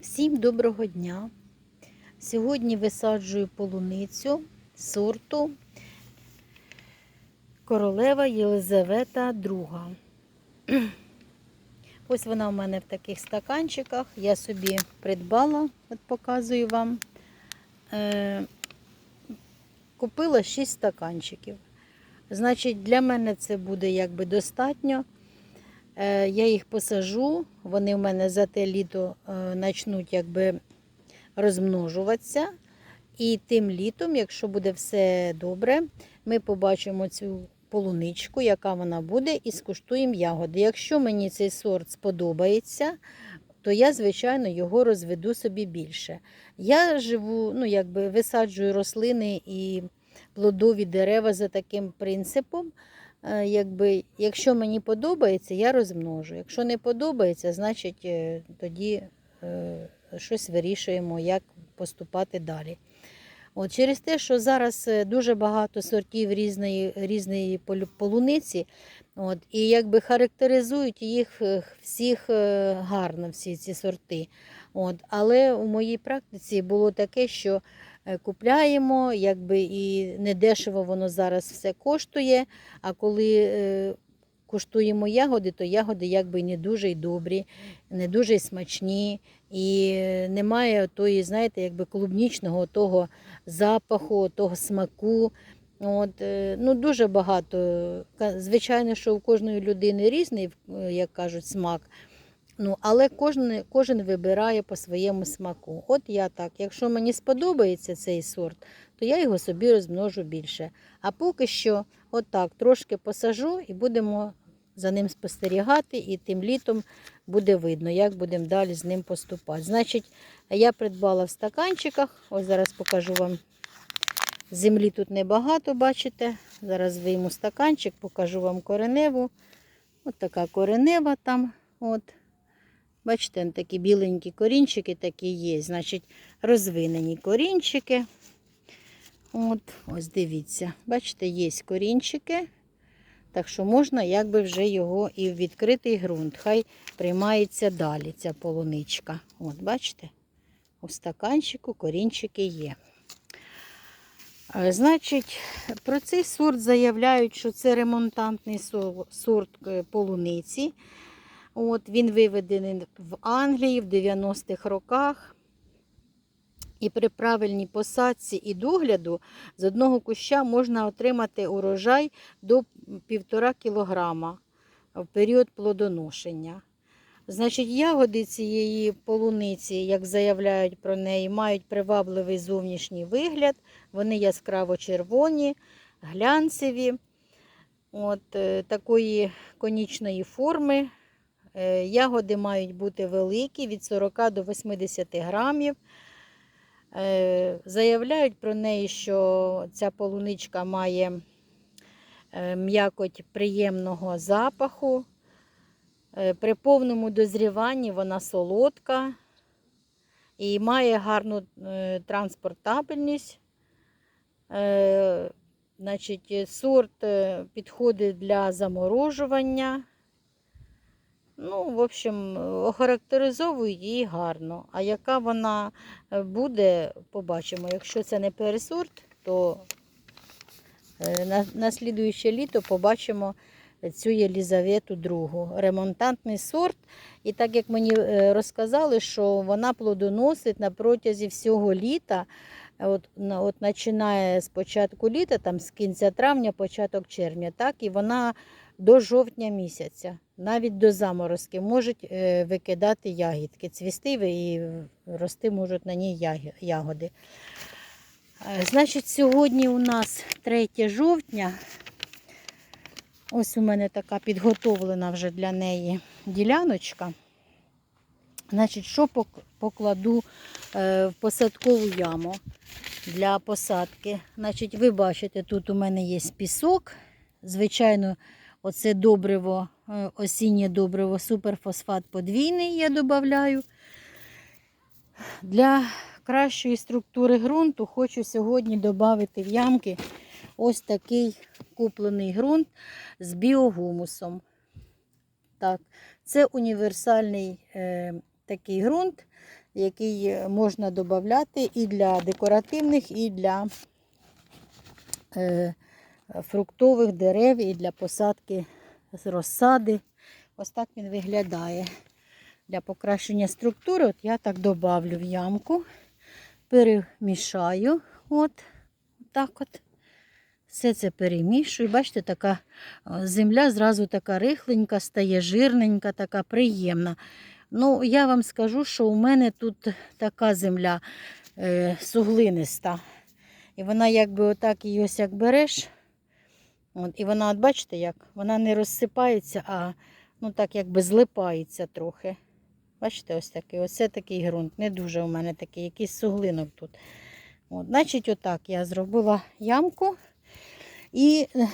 Всім доброго дня! Сьогодні висаджую полуницю сорту Королева Єлизавета II. Ось вона у мене в таких стаканчиках. Я собі придбала, от показую вам. Е, купила 6 стаканчиків. Значить, для мене це буде якби достатньо. Е, Я їх посажу, вони в мене за те літо е, почнуть якби розмножуватися. І тим літом, якщо буде все добре, ми побачимо цю полуничку, яка вона буде, і скуштуємо ягоди. Якщо мені цей сорт сподобається, то я, звичайно, його розведу собі більше. Я живу, ну, якби висаджую рослини і плодові дерева за таким принципом. Е, Якби, якщо мені подобається, я розмножу. Якщо не подобається, значить е, тоді е, щось вирішуємо, як поступати далі. От через те, що зараз дуже багато сортів різної, різної полуниці, от, і якби характеризують їх всіх гарно, всі ці сорти. От, але у моїй практиці було таке, що купляємо, якби і недешево воно зараз все коштує. А коли е, куштуємо ягоди, то ягоди якби не дуже й добрі, не дуже й смачні, і е, немає тої, знаєте, якби клубнічного того запаху, того смаку. От, е, ну, дуже багато. Звичайно, що у кожної людини різний, е, як кажуть, смак. Ну, але кожен, кожен вибирає по своєму смаку. От я так. Якщо мені сподобається цей сорт, то я його собі розмножу більше. А поки що, отак, трошки посажу і будемо за ним спостерігати, і тим літом буде видно, як будемо далі з ним поступати. Значить, я придбала в стаканчиках. Ось зараз покажу вам. Землі тут небагато, бачите. Зараз вийму стаканчик, покажу вам кореневу. От така коренева там. От. Бачите, такі біленькі корінчики такі є. Значить, розвинені корінчики. От, ось дивіться. Бачите, є корінчики. Так що можна якби вже його і в відкритий ґрунт. Хай приймається далі ця полуничка. От, бачите? У стаканчику корінчики є. Значить, про цей сорт заявляють, що це ремонтантний сорт е, полуниці. От, він виведений в Англії в 90-х роках. І при правильній посадці і догляду з одного куща можна отримати урожай до 1,5 кілограма в період плодоношення. Значить, ягоди цієї полуниці, як заявляють про неї, мають привабливий зовнішній вигляд. Вони яскраво червоні, глянцеві, от, е, такої конічної форми. Е, Ягоди мають бути великі від 40 до 80 грамів. Е, Заявляють про неї, що ця полуничка має е, м'якоть приємного запаху. При повному дозріванні вона солодка і має гарну транспортабельність. Значить, сорт підходить для заморожування. Ну, в общем, охарактеризовують її гарно. А яка вона е, буде, побачимо. Якщо це не пересорт, то е, на, на слідуюче літо побачимо цю Єлізавету другу. Ремонтантний сорт. І так як мені е, розказали, що вона плодоносить на протязі всього літа. От, от починає з початку літа, там з кінця травня, початок червня, так, і вона до жовтня місяця, навіть до заморозки, можуть е, викидати ягідки, цвісти і рости можуть на ній ягоди. Е, Значить, сьогодні у нас 3 жовтня. Ось у мене така підготовлена вже для неї діляночка. Значить, що покладу е, в посадкову яму для посадки? Значить, ви бачите, тут у мене є пісок. Звичайно, оце добриво, е, осіннє добриво, суперфосфат подвійний я додаю. Для кращої структури ґрунту хочу сьогодні додати в ямки ось такий куплений ґрунт з біогумусом. Так, це універсальний е, такий ґрунт, який можна додати і для декоративних, і для е, фруктових дерев, і для посадки з розсади. Ось так він виглядає. Для покращення структури от я так добавлю в ямку, перемішаю. От, так от. Все це перемішую. Бачите, така е, земля зразу така рихленька, стає жирненька, така приємна. Ну, я вам скажу, що у мене тут така земля е, суглиниста. І вона якби отак її ось як береш. От, і вона, от бачите, як вона не розсипається, а ну так якби злипається трохи. Бачите, ось такий. Оце такий ґрунт. Не дуже у мене такий, якийсь суглинок тут. От, значить, отак я зробила ямку і е,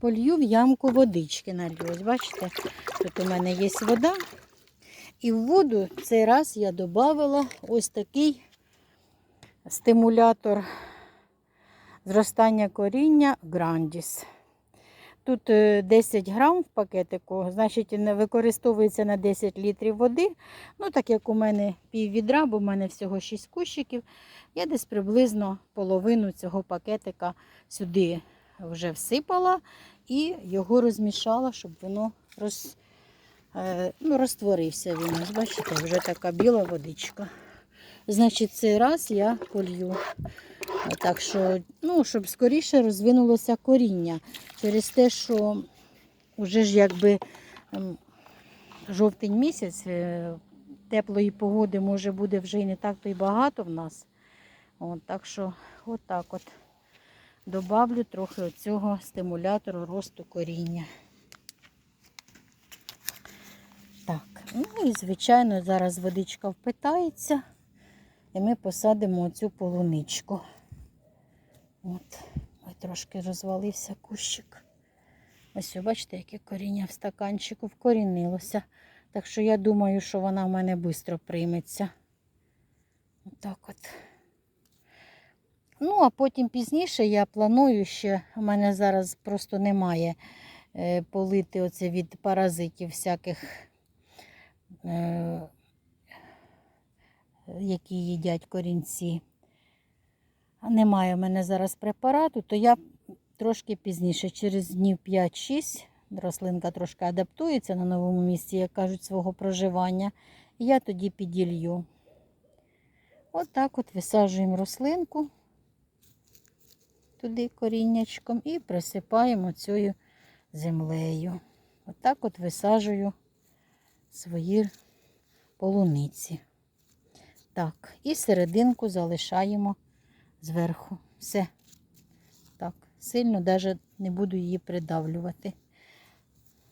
полью в ямку водички налью. Ось бачите, тут у мене є вода. І в воду цей раз я додала ось такий стимулятор зростання коріння Грандіс. Тут е, 10 грам в пакетику, значить використовується на 10 літрів води. Ну, так як у мене пів відра, бо в мене всього 6 кущиків, я десь приблизно половину цього пакетика сюди вже всипала і його розмішала, щоб воно роз, е, ну, розтворився він. Бачите, вже така біла водичка. Значить, цей раз я полью. Так що, ну, щоб скоріше розвинулося коріння. Через те, що вже ж якби ем, жовтень місяць, е, теплої погоди може буде вже і не так то й багато в нас. От, так що отак от добавлю трохи оцього стимулятору росту коріння. Так, ну і звичайно, зараз водичка впитається. І ми посадимо оцю полуничку. От, ой, трошки розвалився кущик. Ось, ви бачите, яке коріння в стаканчику вкорінилося. Так що я думаю, що вона в мене швидко прийметься. Отак от. Ну, а потім пізніше я планую ще, у мене зараз просто немає е, полити оце від паразитів всяких. Е, які їдять корінці. Немає в мене зараз препарату, то я трошки пізніше, через днів 5-6, рослинка трошки адаптується на новому місці, як кажуть, свого проживання. І я тоді піділью. От так от висаджуємо рослинку туди коріннячком і присипаємо цією землею. Отак от, от висаджую свої полуниці. Так, і серединку залишаємо зверху. Все. Так, сильно навіть не буду її придавлювати.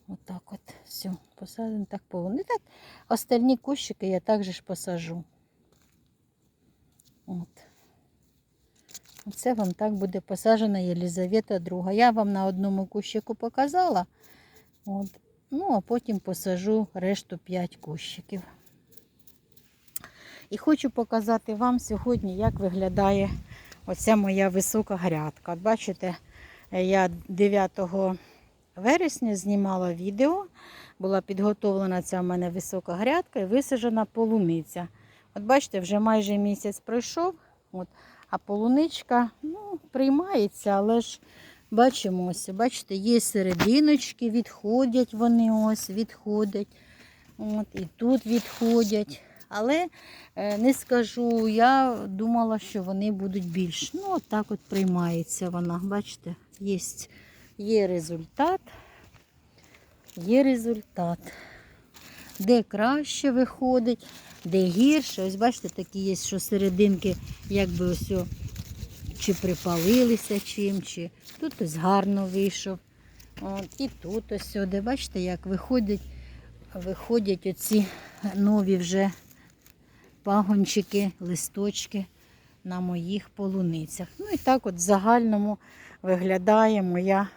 Отак от, все, посадимо так полону. І так, остальні кущики я також ж посажу. От. Це вам так буде посаджена Єлізавета друга. Я вам на одному кущику показала. От. Ну, а потім посажу решту 5 кущиків. І хочу показати вам сьогодні, як виглядає оця моя висока грядка. От бачите, я 9 вересня знімала відео, була підготовлена ця в мене висока грядка і висаджена полуниця. От бачите, вже майже місяць пройшов, от, а полуничка ну, приймається, але ж бачимо ось, бачите, є серединочки, відходять вони ось, відходять. От, І тут відходять. Але е, не скажу, я думала, що вони будуть більш. Ну, от от приймається вона. Бачите, є, є результат. Є результат. Де краще виходить, де гірше. Ось бачите, такі є, що серединки, якби ось о, чи припалилися чим, чи тут ось гарно вийшов. От, І тут ось сюди. Бачите, як виходять, виходять оці нові вже пагончики, листочки на моїх полуницях. Ну і так от в загальному виглядає моя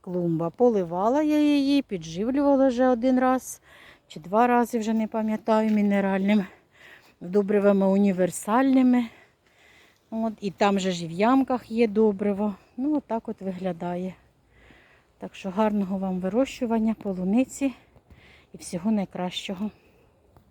клумба. Поливала я її, підживлювала вже один раз чи два рази, вже не пам'ятаю, мінеральним добривами універсальними. От, І там же ж і в ямках є добриво. Ну, отак от виглядає. Так що гарного вам вирощування, полуниці і всього найкращого.